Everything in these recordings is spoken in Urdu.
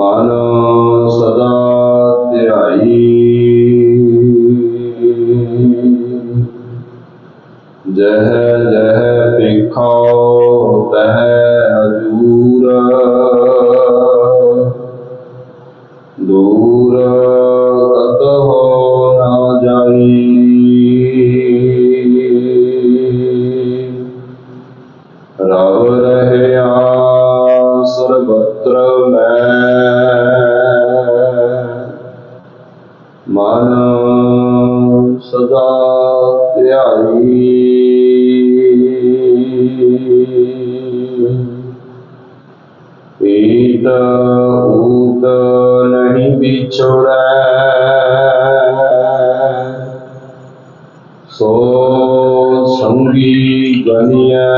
مانا سدا تیائی جہ جہ پکھاؤ تہ حجور دور کت ہو نہ جائی رب رہے سربتر میں سزا سے آئی عید اوت نہیں بچھوڑا سو سنگی بنیا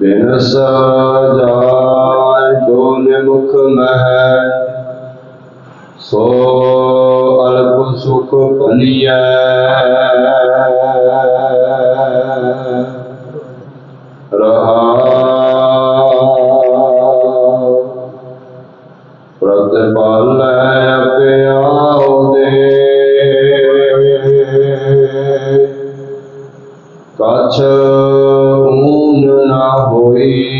بنسا سجا سو سکھ بنیا رہا پرت کچھ اون نہ ہوئی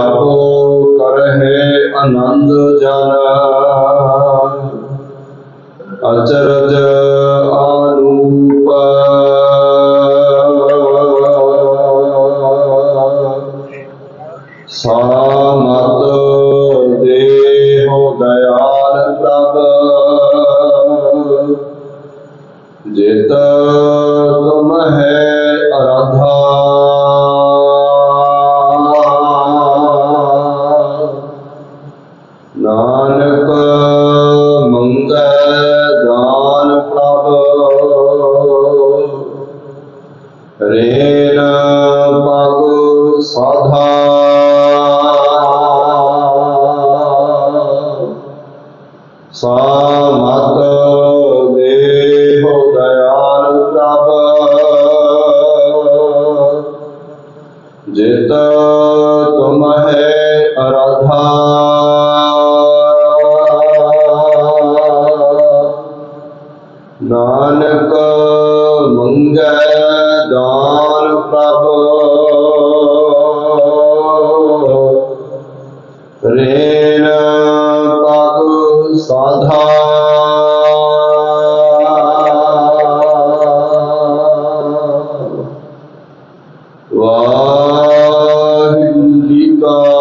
ਆਨੰਦ ਜਨ ਅਚਰਜ ਆਨੂਪ ਸਾਮਤ ਦੇਹੁ ਦਇਆਲ ਪ੍ਰਭ। ਜਿਤ ਜਿਤ ਤੁਮ ਹੈ ਅਰਾਧਾ ਨਾਨਕ ਮੰਗੈ ਦਾਨ ਪ੍ਰਭ sul